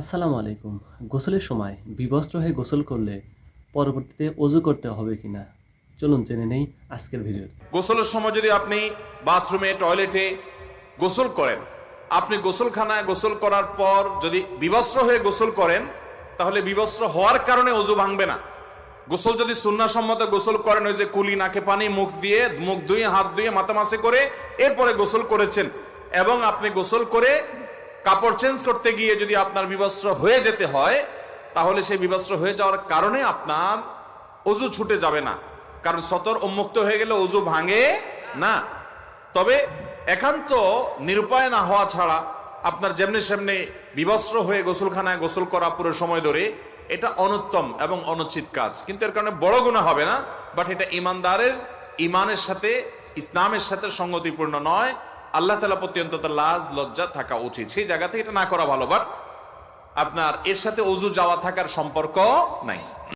আসসালামু আলাইকুম। গোসলের সময় বিবস্ত্র হয়ে গোসল করলে পরবর্তীতে অজু করতে হবে কিনা? চলুন জেনে নেই আজকের ভিডিওতে। গোসলের সময় যদি আপনি বাথরুমে, টয়লেটে গোসল করেন, আপনি গোসলখানায় গোসল করার পর যদি বিবস্ত্র হয়ে গোসল করেন, তাহলে বিবস্ত্র হওয়ার কারণে অজু ভাঙবে না। গোসল যদি সুন্নাসম্মত গোসল করেন, ওই যে কুলি নাকে পানি, মুখ দিয়ে, মুখ ধুয়ে, হাত ধুয়ে মাথা মাসে করে এরপরে গোসল করেছেন এবং আপনি গোসল করে কাপড় চেঞ্জ করতে গিয়ে যদি আপনার বিবস্ত্র হয়ে যেতে হয়, তাহলে সেই বিবস্ত্র হয়ে যাওয়ার কারণে আপনার অজু ছুটে যাবে না। কারণ সতর উন্মুক্ত হয়ে গেলে অজু ভাঙে না। তবে একান্ত নিরুপায় না হওয়া ছাড়া আপনার যেমনি সেমনি বিবস্ত্র হয়ে গোসলখানায় গোসল করা পুরো সময় ধরে, এটা অনুত্তম এবং অনুচিত কাজ। কিন্তু এর কারণে বড় গুণা হবে না, বাট এটা ইমানদারের, ইমানের সাথে, ইসলামের সাথে সঙ্গতিপূর্ণ নয়। আল্লাহ তালা প্রতি অন্তত লাজ, লজ্জা থাকা উচিত। সেই জায়গাতে এটা না করা ভালো আপনার এর সাথে অজু যাওয়া থাকার সম্পর্ক নাই।